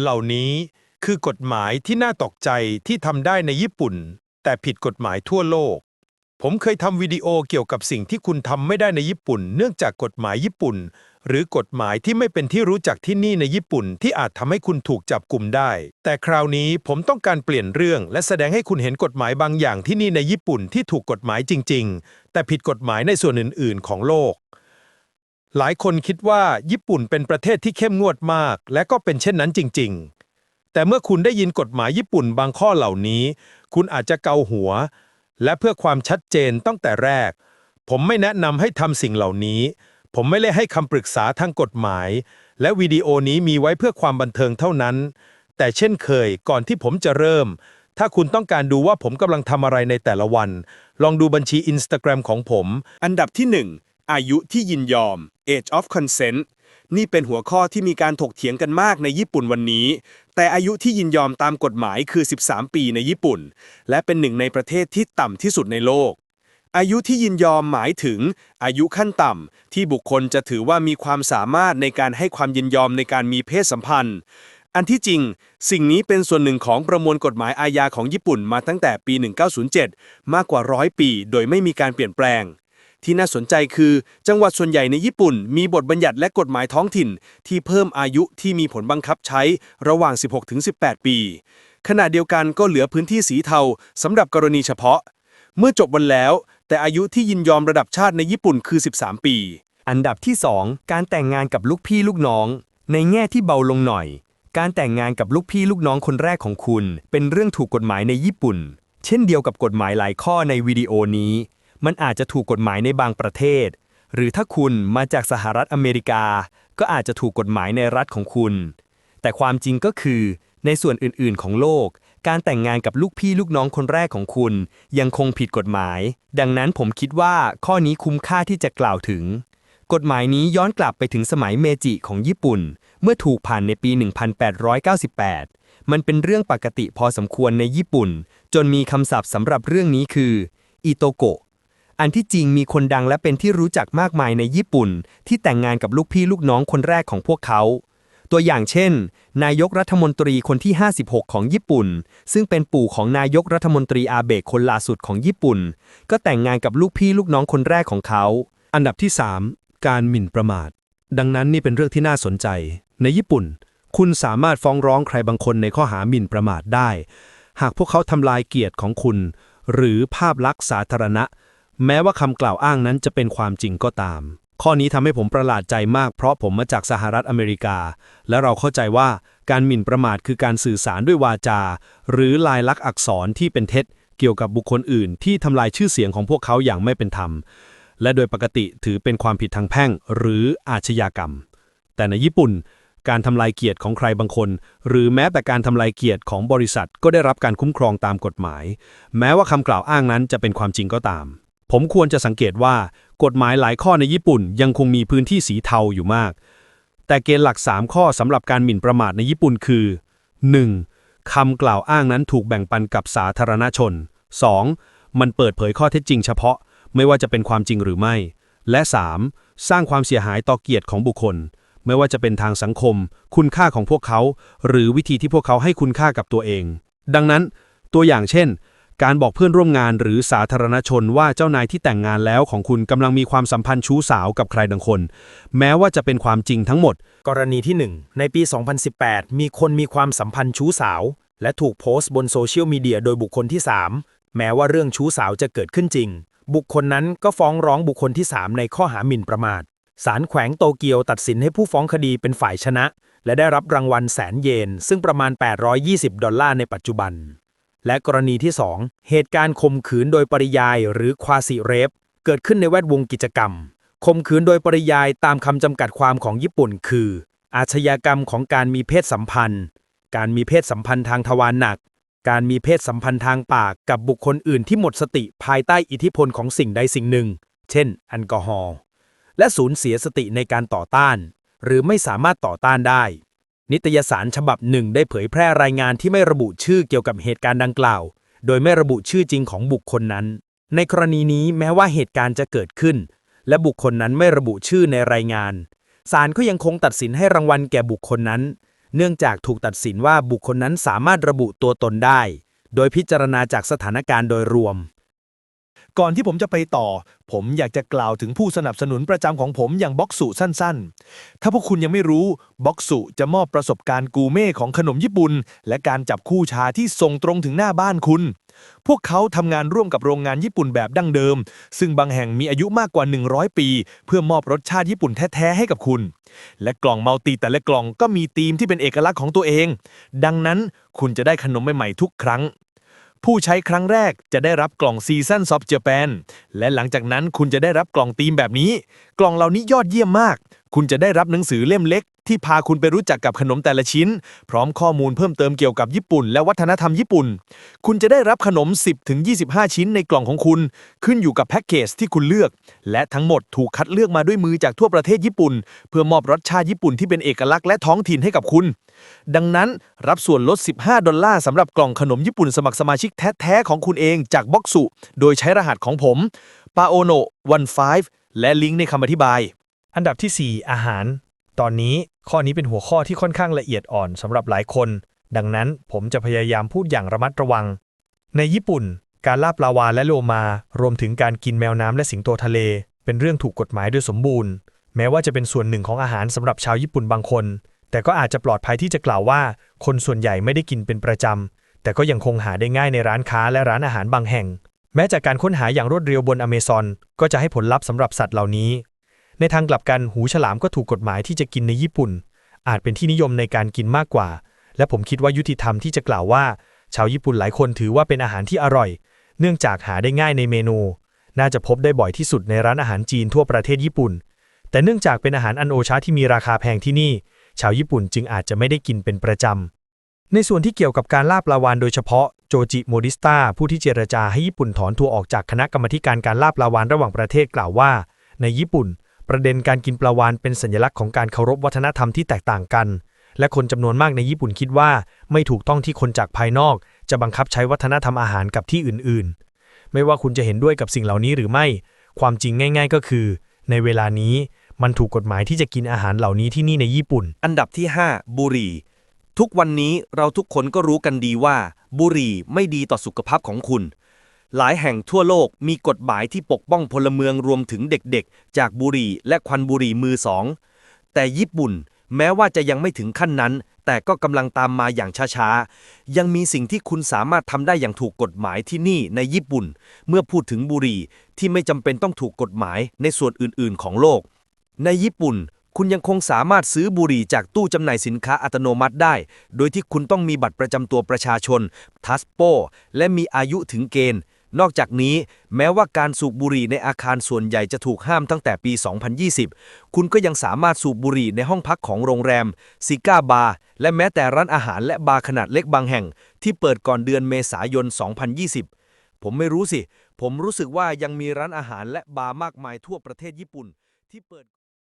เหล่านี้คือกฎหมายที่น่าตกใจที่ทำได้ในญี่ปุ่น แต่ผิดกฎหมายทั่วโลก ผมเคยทำวิดีโอเกี่ยวกับสิ่งที่คุณทำไม่ได้ในญี่ปุ่น เนื่องจากกฎหมายญี่ปุ่น หรือกฎหมายที่ไม่เป็นที่รู้จักที่นี่ในญี่ปุ่น ที่อาจทำให้คุณถูกจับกลุ่มได้ แต่คราวนี้ผมต้องการเปลี่ยนเรื่อง และแสดงให้คุณเห็นกฎหมายบางอย่างที่นี่ในญี่ปุ่นที่ถูกกฎหมายจริง ๆ แต่ผิดกฎหมายในส่วนอื่น ๆ ของโลก หลายคนคิดว่าญี่ปุ่นเป็นประเทศที่เข้มงวดมาก และก็เป็นเช่นนั้นจริง ๆ แต่เมื่อคุณได้ยินกฎหมายญี่ปุ่นบางข้อเหล่านี้ คุณอาจจะเกาหัว และเพื่อความชัดเจนตั้งแต่แรก ผมไม่แนะนำให้ทำสิ่งเหล่านี้ ผมไม่ได้ให้คำปรึกษาทางกฎหมาย และวิดีโอนี้มีไว้เพื่อความบันเทิงเท่านั้น แต่เช่นเคย ก่อนที่ผมจะเริ่ม ถ้าคุณต้องการดูว่าผมกำลังทำอะไรในแต่ละวัน ลองดูบัญชี Instagram ของผม อันดับที่ 1 อายุที่ยินยอม age of consent นี่เป็นหัวข้อที่มีการถกเถียงกันมากในญี่ปุ่นวันนี้ แต่อายุที่ยินยอมตามกฎหมายคือ 13 ปีในญี่ปุ่น และเป็นหนึ่งในประเทศที่ต่ำที่สุดในโลก อายุที่ยินยอมหมายถึง อายุขั้นต่ำที่บุคคลจะถือว่ามีความสามารถในการให้ความยินยอมในการมีเพศสัมพันธ์ อันที่จริง สิ่งนี้เป็นส่วนหนึ่งของประมวลกฎหมายอาญาของญี่ปุ่นมาตั้งแต่ปี 1907 มากกว่าร้อยปี โดยไม่มีการเปลี่ยนแปลง ที่น่าสนใจคือจังหวัดส่วนใหญ่ในญี่ปุ่น มีบทบัญญัติและกฎหมายท้องถิ่น ที่เพิ่มอายุที่มีผลบังคับใช้ระหว่าง 16-18 ปี ขณะเดียวกันก็เหลือพื้นที่สีเทาสำหรับกรณีเฉพาะ เมื่อจบวันแล้ว แต่อายุที่ยินยอมระดับชาติในญี่ปุ่นคือ 13 ปี อันดับที่ 2 การแต่งงานกับลูกพี่ลูกน้อง ในแง่ที่เบาลงหน่อย การแต่งงานกับลูกพี่ลูกน้องคนแรกของคุณ เป็นเรื่องถูกกฎหมายในญี่ปุ่น เช่นเดียวกับกฎหมายหลายข้อในวิดีโอนี้ มันอาจจะถูกกฎหมายในบางประเทศ หรือถ้าคุณมาจากสหรัฐอเมริกา ก็อาจจะถูกกฎหมายในรัฐของคุณ แต่ความจริงก็คือ ในส่วนอื่นๆ ของโลก การแต่งงานกับลูกพี่ลูกน้องคนแรกของคุณ ยังคงผิดกฎหมาย ดังนั้นผมคิดว่าข้อนี้คุ้มค่าที่จะกล่าวถึง กฎหมายนี้ย้อนกลับไปถึงสมัยเมจิของญี่ปุ่น เมื่อถูกผ่านในปี 1898มันเป็นเรื่องปกติพอสมควรในญี่ปุ่น จนมีคำศัพท์สำหรับเรื่องนี้คืออิโตโกะ อันที่จริงมีคนดังและเป็นที่รู้จักมากมายในญี่ปุ่น ที่แต่งงานกับลูกพี่ลูกน้องคนแรกของพวกเขา ตัวอย่างเช่น นายกรัฐมนตรีคนที่ 56 ของญี่ปุ่น ซึ่งเป็นปู่ของนายกรัฐมนตรีอาเบะคนล่าสุดของญี่ปุ่น ก็แต่งงานกับลูกพี่ลูกน้องคนแรกของเขา อันดับที่ 3 การหมิ่นประมาท ดังนั้นนี่เป็นเรื่องที่น่าสนใจ ในญี่ปุ่น คุณสามารถฟ้องร้องใครบางคนในข้อหาหมิ่นประมาทได้ หากพวกเขาทำลายเกียรติของคุณ หรือภาพลักษณ์สาธารณะ แม้ว่าคำกล่าวอ้างนั้นจะเป็นความจริงก็ตาม ข้อนี้ทำให้ผมประหลาดใจมากเพราะผมมาจากสหรัฐอเมริกา และเราเข้าใจว่าการหมิ่นประมาทคือการสื่อสารด้วยวาจา หรือลายลักษณ์อักษรที่เป็นเท็จ เกี่ยวกับบุคคลอื่น ที่ทำลายชื่อเสียงของพวกเขาอย่างไม่เป็นธรรม และโดยปกติถือเป็นความผิดทางแพ่ง หรืออาชญากรรม แต่ในญี่ปุ่นการทำลายเกียรติของใครบางคน หรือแม้แต่การทำลายเกียรติของบริษัทก็ได้รับการคุ้มครองตามกฎหมาย แม้ว่าคำกล่าวอ้างนั้นจะเป็นความจริงก็ตาม ผมควรจะสังเกตว่า กฎหมายหลายข้อในญี่ปุ่นยังคงมีพื้นที่สีเทาอยู่มาก แต่เกณฑ์หลัก 3 ข้อสำหรับการหมิ่นประมาทในญี่ปุ่นคือ 1. คำกล่าวอ้างนั้นถูกแบ่งปันกับสาธารณชน 2. มันเปิดเผยข้อเท็จจริงเฉพาะ ไม่ว่าจะเป็นความจริงหรือไม่ และ 3. สร้างความเสียหายต่อเกียรติของบุคคล ไม่ว่าจะเป็นทางสังคม คุณค่าของพวกเขา หรือวิธีที่พวกเขาให้คุณค่ากับตัวเอง ดังนั้น ตัวอย่างเช่น การบอกเพื่อนร่วมงานหรือสาธารณชนว่าเจ้านายที่แต่งงานแล้วของคุณกำลังมีความสัมพันธ์ชู้สาวกับใครบางคน แม้ว่าจะเป็นความจริงทั้งหมด กรณีที่ 1 ในปี 2018 มีคนมีความสัมพันธ์ชู้สาว และถูกโพสต์บนโซเชียลมีเดียโดยบุคคลที่ 3 แม้ว่าเรื่องชู้สาวจะเกิดขึ้นจริง บุคคลนั้นก็ฟ้องร้องบุคคลที่ 3 ในข้อหาหมิ่นประมาทศาลแขวงโตเกียวตัดสินให้ผู้ฟ้องคดีเป็นฝ่ายชนะ และได้รับรางวัลแสนเยน ซึ่งประมาณ 820 ดอลลาร์ในปัจจุบัน และกรณีที่ 2 เหตุการณ์ข่มขืนโดยปริยายหรือควาสิเรฟเกิดขึ้นในแวดวงกิจกรรมข่มขืนโดยปริยายตามคำจำกัดความของญี่ปุ่น คือ อาชญากรรมของการมีเพศสัมพันธ์ การมีเพศสัมพันธ์ทางทวารหนัก การมีเพศสัมพันธ์ทางปากกับบุคคลอื่นที่หมดสติภายใต้อิทธิพลของสิ่งใดสิ่งหนึ่ง เช่นแอลกอฮอล์และสูญเสียสติในการต่อต้าน หรือไม่สามารถต่อต้านได้ นิตยสารฉบับหนึ่งได้เผยแพร่รายงานที่ไม่ระบุชื่อเกี่ยวกับเหตุการณ์ดังกล่าว โดยไม่ระบุชื่อจริงของบุคคลนั้น ในกรณีนี้แม้ว่าเหตุการณ์จะเกิดขึ้น และบุคคลนั้นไม่ระบุชื่อในรายงาน ศาลก็ยังคงตัดสินให้รางวัลแก่บุคคลนั้น เนื่องจากถูกตัดสินว่าบุคคลนั้นสามารถระบุตัวตนได้ โดยพิจารณาจากสถานการณ์โดยรวม ก่อนที่ผมจะไปต่อ ผมอยากจะกล่าวถึงผู้สนับสนุนประจำของผมอย่างบ็อกสุสั้นๆ ถ้าพวกคุณยังไม่รู้บ็อกสุจะมอบประสบการณ์กูเม่ของขนมญี่ปุ่น และการจับคู่ชาที่ส่งตรงถึงหน้าบ้านคุณ พวกเขาทำงานร่วมกับโรงงานญี่ปุ่นแบบดั้งเดิม ซึ่งบางแห่งมีอายุมากกว่า 100 ปี เพื่อมอบรสชาติญี่ปุ่นแท้ๆให้กับคุณ และกล่องมัลติแต่ละกล่องก็มีธีมที่เป็นเอกลักษณ์ของตัวเอง ดังนั้นคุณจะได้ขนมใหม่ๆทุกครั้ง ผู้ใช้ครั้งแรกจะได้รับกล่อง Seasons of Japan และหลังจากนั้นคุณจะได้รับกล่องธีมแบบนี้ กล่องเหล่านี้ยอดเยี่ยมมาก คุณจะได้รับหนังสือเล่มเล็ก ที่พาคุณไปรู้จักกับขนมแต่ละชิ้น พร้อมข้อมูลเพิ่มเติมเกี่ยวกับญี่ปุ่น และวัฒนธรรมญี่ปุ่น คุณจะได้รับขนม 10-25 ชิ้นในกล่องของคุณ ขึ้นอยู่กับแพ็กเกจที่คุณเลือก และทั้งหมดถูกคัดเลือกมาด้วยมือจากทั่วประเทศญี่ปุ่น เพื่อมอบรสชาติญี่ปุ่นที่เป็นเอกลักษณ์และท้องถิ่นให้กับคุณ ดังนั้นรับส่วนลด 15 ดอลลาร์สำหรับกล่องขนมญี่ปุ่นสมัครสมาชิกแท้ๆของคุณเองจากบ็อกสุโดยใช้รหัสของผมปาโอโน15และลิงก์ในคำอธิบาย อันดับที่ 4 อาหาร ตอนนี้ข้อนี้เป็นหัวข้อที่ค่อนข้างละเอียดอ่อนสำหรับหลายคน ดังนั้นผมจะพยายามพูดอย่างระมัดระวัง ในญี่ปุ่น การล่าปลาวาฬและโลมา รวมถึงการกินแมวน้ำและสิงโตทะเล เป็นเรื่องถูกกฎหมายโดยสมบูรณ์ แม้ว่าจะเป็นส่วนหนึ่งของอาหารสำหรับชาวญี่ปุ่นบางคน แต่ก็อาจจะปลอดภัยที่จะกล่าวว่า คนส่วนใหญ่ไม่ได้กินเป็นประจำแต่ก็ยังคงหาได้ง่ายในร้านค้าและร้านอาหารบางแห่ง แม้จากการค้นหาอย่างรวดเร็วบนอเมซอนก็จะให้ผลลัพธ์สำหรับสัตว์เหล่านี้ ในทางกลับกันหูฉลามก็ถูกกฎหมายที่จะกินในญี่ปุ่น อาจเป็นที่นิยมในการกินมากกว่า และผมคิดว่ายุติธรรมที่จะกล่าวว่า ชาวญี่ปุ่นหลายคนถือว่าเป็นอาหารที่อร่อย เนื่องจากหาได้ง่ายในเมนู น่าจะพบได้บ่อยที่สุดในร้านอาหารจีนทั่วประเทศญี่ปุ่น แต่เนื่องจากเป็นอาหารอันโอชาที่มีราคาแพงที่นี่ ชาวญี่ปุ่นจึงอาจจะไม่ได้กินเป็นประจำในส่วนที่เกี่ยวกับการล่าปลาวาฬโดยเฉพาะโจจิโมดิสตาผู้ที่เจรจาให้ญี่ปุ่นถอนตัวออกจากคณะกรรมการการล่าปลาวาฬระหว่างประเทศกล่าวว่า ในญี่ปุ่น ประเด็นการกินปลาวาฬเป็นสัญลักษณ์ของการเคารพวัฒนธรรมที่แตกต่างกัน และคนจำนวนมากในญี่ปุ่นคิดว่าไม่ถูกต้องที่คนจากภายนอก จะบังคับใช้วัฒนธรรมอาหารกับที่อื่นๆ ไม่ว่าคุณจะเห็นด้วยกับสิ่งเหล่านี้หรือไม่ ความจริงง่าย ๆ ก็คือ ในเวลานี้มันถูกกฎหมายที่จะกินอาหารเหล่านี้ที่นี่ในญี่ปุ่น อันดับที่ 5 บุหรี่ ทุกวันนี้เราทุกคนก็รู้กันดีว่า บุหรี่ไม่ดีต่อสุขภาพของคุณ หลายแห่งทั่วโลกมีกฎหมายที่ปกป้องพลเมืองรวมถึงเด็กๆ จากบุหรี่และควันบุหรี่มือสอง แต่ญี่ปุ่น แม้ว่าจะยังไม่ถึงขั้นนั้น แต่ก็กำลังตามมาอย่างช้าๆ ยังมีสิ่งที่คุณสามารถทำได้อย่างถูกกฎหมายที่นี่ในญี่ปุ่น เมื่อพูดถึงบุหรี่ที่ไม่จำเป็นต้องถูกกฎหมายในส่วนอื่นๆ ของโลก ในญี่ปุ่นคุณยังคงสามารถซื้อบุหรี่จากตู้จำหน่ายสินค้าอัตโนมัติได้ โดยที่คุณต้องมีบัตรประจำตัวประชาชน ทัสโป และมีอายุถึงเกณฑ์ นอกจากนี้แม้ว่าการสูบบุหรี่ในอาคารส่วนใหญ่จะถูกห้ามตั้งแต่ปี 2020 คุณก็ยังสามารถสูบบุหรี่ในห้องพักของโรงแรม ซิก้าบาร์ และแม้แต่ร้านอาหารและบาร์ขนาดเล็กบางแห่ง ที่เปิดก่อนเดือนเมษายน 2020 ผมไม่รู้สิ ผมรู้สึกว่ายังมีร้านอาหารและบาร์มากมายทั่วประเทศญี่ปุ่น ที่เปิด